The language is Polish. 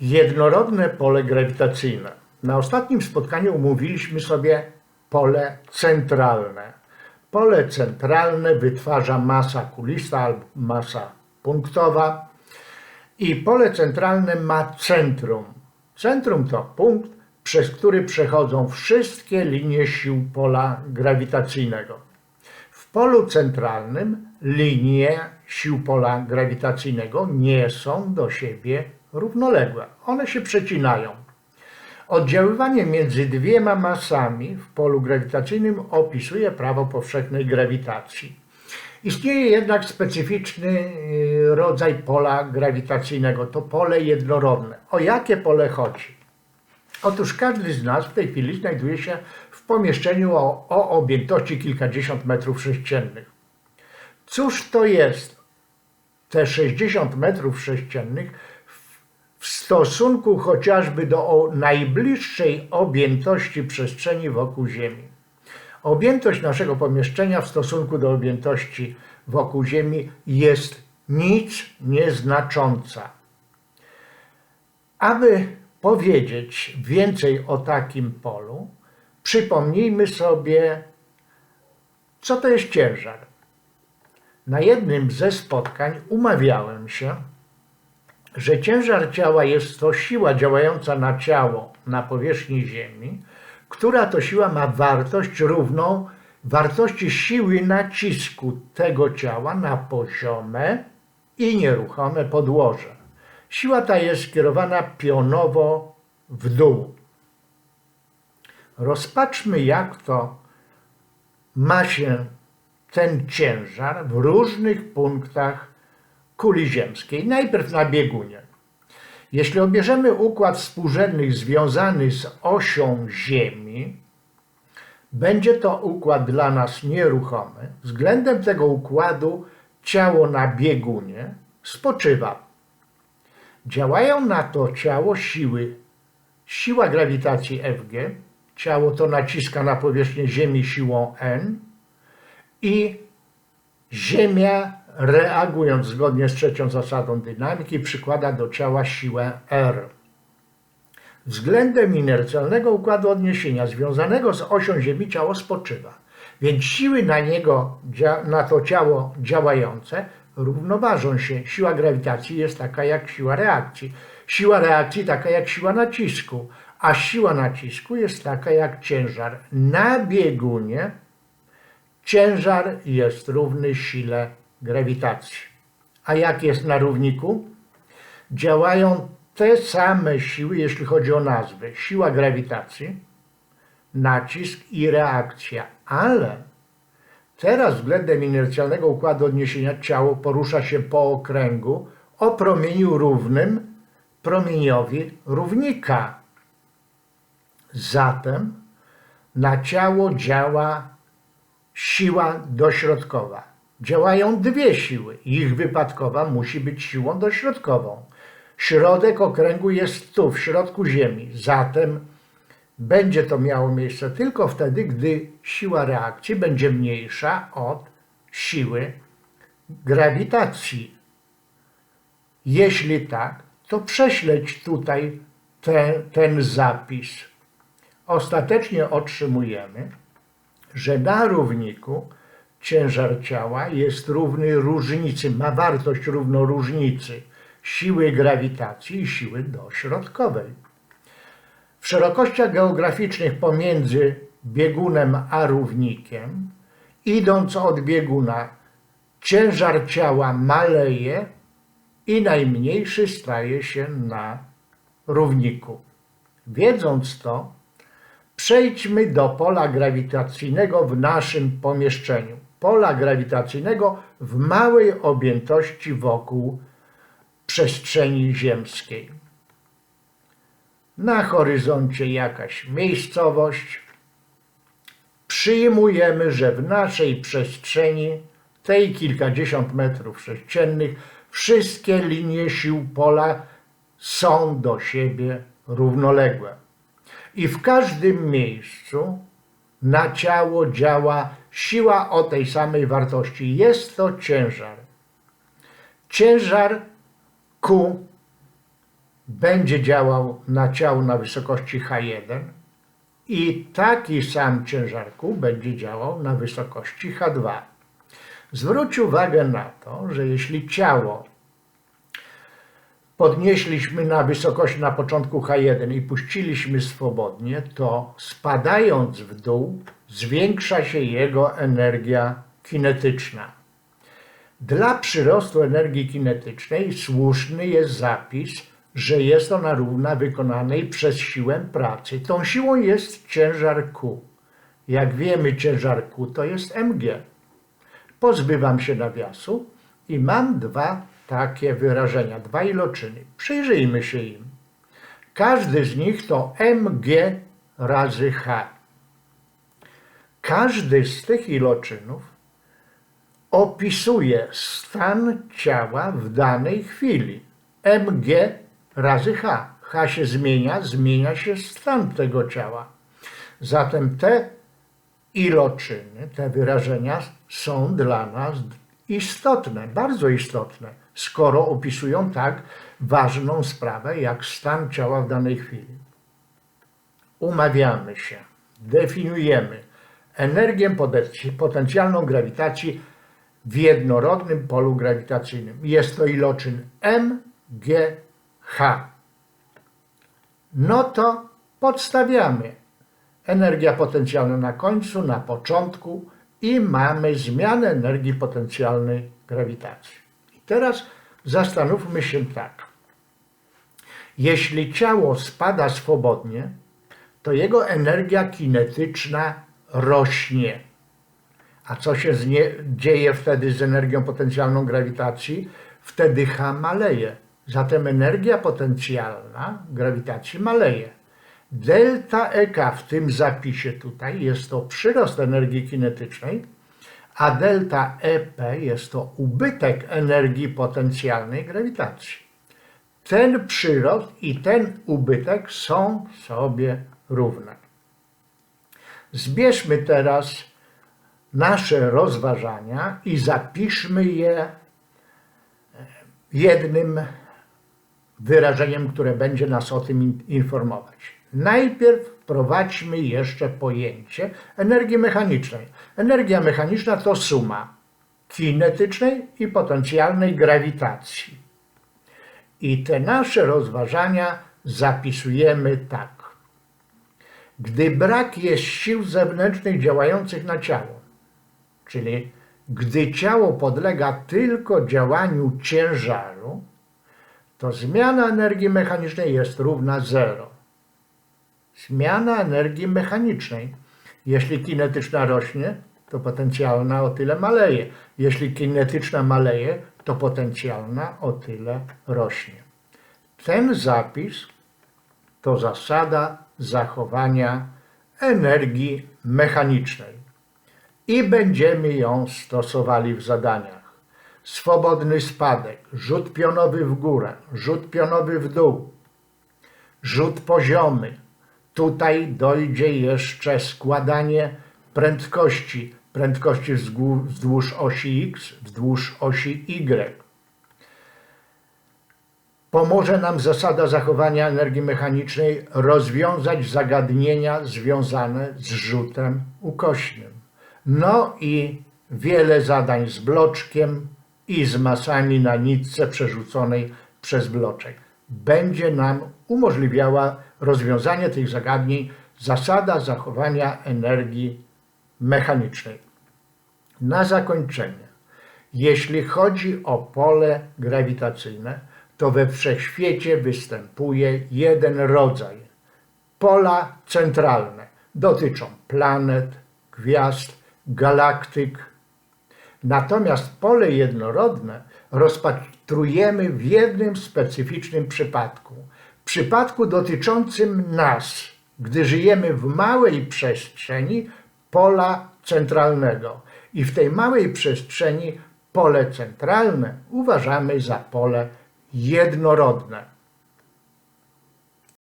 Jednorodne pole grawitacyjne. Na ostatnim spotkaniu umówiliśmy sobie pole centralne. Pole centralne wytwarza masa kulista albo masa punktowa i pole centralne ma centrum. Centrum to punkt, przez który przechodzą wszystkie linie sił pola grawitacyjnego. W polu centralnym linie sił pola grawitacyjnego nie są do siebie równoległe. One się przecinają. Oddziaływanie między dwiema masami w polu grawitacyjnym opisuje prawo powszechnej grawitacji. Istnieje jednak specyficzny y, rodzaj pola grawitacyjnego, to pole jednorodne. O jakie pole chodzi? Otóż każdy z nas w tej chwili znajduje się w pomieszczeniu o, o objętości kilkadziesiąt metrów sześciennych. Cóż to jest te 60 metrów sześciennych w- stosunku chociażby do najbliższej objętości przestrzeni wokół Ziemi? Objętość naszego pomieszczenia w stosunku do objętości wokół Ziemi jest nic nieznacząca. Aby powiedzieć więcej o takim polu, przypomnijmy sobie, co to jest ciężar. Na jednym ze spotkań umawiałem się, że ciężar ciała jest to siła działająca na ciało na powierzchni Ziemi, która to siła ma wartość równą wartości siły nacisku tego ciała na poziome i nieruchome podłoże. Siła ta jest skierowana pionowo w dół. Rozpatrzmy, jak to ma się ten ciężar w różnych punktach kuli ziemskiej. Najpierw na biegunie. Jeśli obierzemy układ współrzędnych związany z osią Ziemi, będzie to układ dla nas nieruchomy. Względem tego układu ciało na biegunie spoczywa. Działają na to ciało siły. Siła grawitacji Fg, ciało to naciska na powierzchnię Ziemi siłą N i Ziemia, reagując zgodnie z trzecią zasadą dynamiki, przykłada do ciała siłę R. Względem inercjalnego układu odniesienia związanego z osią Ziemi ciało spoczywa, więc siły na niego, na to ciało działające równoważą się. Siła grawitacji jest taka jak siła reakcji, siła reakcji taka jak siła nacisku, a siła nacisku jest taka jak ciężar. Na biegunie ciężar jest równy sile grawitacji. A jak jest na równiku? Działają te same siły, jeśli chodzi o nazwę. Siła grawitacji, nacisk i reakcja. Ale teraz względem inercjalnego układu odniesienia ciało porusza się po okręgu o promieniu równym promieniowi równika. Zatem na ciało działa siła dośrodkowa. Działają dwie siły. Ich wypadkowa musi być siłą dośrodkową. Środek okręgu jest tu, w środku Ziemi. Zatem będzie to miało miejsce tylko wtedy, gdy siła reakcji będzie mniejsza od siły grawitacji. Jeśli tak, to prześleć tutaj te, ten zapis. Ostatecznie otrzymujemy, że na równiku ciężar ciała jest równy różnicy, ma wartość równą różnicy siły grawitacji i siły dośrodkowej. W szerokościach geograficznych pomiędzy biegunem a równikiem, idąc od bieguna, ciężar ciała maleje i najmniejszy staje się na równiku. Wiedząc to, Przejdźmy do pola grawitacyjnego w naszym pomieszczeniu. Pola grawitacyjnego w małej objętości wokół przestrzeni ziemskiej. Na horyzoncie jakaś miejscowość. Przyjmujemy, że w naszej przestrzeni, tej kilkadziesiąt metrów sześciennych, wszystkie linie sił pola są do siebie równoległe. I w każdym miejscu na ciało działa siła o tej samej wartości. Jest to ciężar. Ciężar Q będzie działał na ciało na wysokości H1 i taki sam ciężar Q będzie działał na wysokości H2. Zwróć uwagę na to, że jeśli ciało podnieśliśmy na wysokość na początku H1 i puściliśmy swobodnie, to spadając w dół zwiększa się jego energia kinetyczna. Dla przyrostu energii kinetycznej słuszny jest zapis, że jest ona równa wykonanej przez siłę pracy. Tą siłą jest ciężar Q. Jak wiemy, ciężar Q to jest mg. Pozbywam się nawiasu i mam dwa takie wyrażenia, dwa iloczyny. Przyjrzyjmy się im. Każdy z nich to mg razy h. Każdy z tych iloczynów opisuje stan ciała w danej chwili. mg razy h. h się zmienia, zmienia się stan tego ciała. Zatem te iloczyny, te wyrażenia są dla nas istotne, bardzo istotne, skoro opisują tak ważną sprawę jak stan ciała w danej chwili. Umawiamy się, definiujemy energię potencjalną grawitacji w jednorodnym polu grawitacyjnym. Jest to iloczyn mgh. No to podstawiamy energia potencjalna na końcu, na początku i mamy zmianę energii potencjalnej grawitacji. I teraz zastanówmy się tak. Jeśli ciało spada swobodnie, to jego energia kinetyczna rośnie. A co się dzieje wtedy z energią potencjalną grawitacji? Wtedy H maleje. Zatem energia potencjalna grawitacji maleje. Delta EK w tym zapisie tutaj jest to przyrost energii kinetycznej, a delta EP jest to ubytek energii potencjalnej grawitacji. Ten przyrost i ten ubytek są sobie równe. Zbierzmy teraz nasze rozważania i zapiszmy je jednym wyrażeniem, które będzie nas o tym informować. Najpierw wprowadźmy jeszcze pojęcie energii mechanicznej. Energia mechaniczna to suma kinetycznej i potencjalnej grawitacji. I te nasze rozważania zapisujemy tak. Gdy brak jest sił zewnętrznych działających na ciało, czyli gdy ciało podlega tylko działaniu ciężaru, to zmiana energii mechanicznej jest równa zero zmiana energii mechanicznej. Jeśli kinetyczna rośnie, to potencjalna o tyle maleje. Jeśli kinetyczna maleje, to potencjalna o tyle rośnie. Ten zapis to zasada zachowania energii mechanicznej i będziemy ją stosowali w zadaniach. Swobodny spadek, rzut pionowy w górę, rzut pionowy w dół, rzut poziomy, Tutaj dojdzie jeszcze składanie prędkości, prędkości wzdłuż osi X, wzdłuż osi Y. Pomoże nam zasada zachowania energii mechanicznej rozwiązać zagadnienia związane z rzutem ukośnym. No i wiele zadań z bloczkiem i z masami na nitce przerzuconej przez bloczek. Będzie nam umożliwiała rozwiązanie tych zagadnień zasada zachowania energii mechanicznej. Na zakończenie, jeśli chodzi o pole grawitacyjne, to we wszechświecie występuje jeden rodzaj. Pola centralne dotyczą planet, gwiazd, galaktyk. Natomiast pole jednorodne rozpatrujemy w jednym specyficznym przypadku – przypadku dotyczącym nas, gdy żyjemy w małej przestrzeni pola centralnego. I w tej małej przestrzeni pole centralne uważamy za pole jednorodne.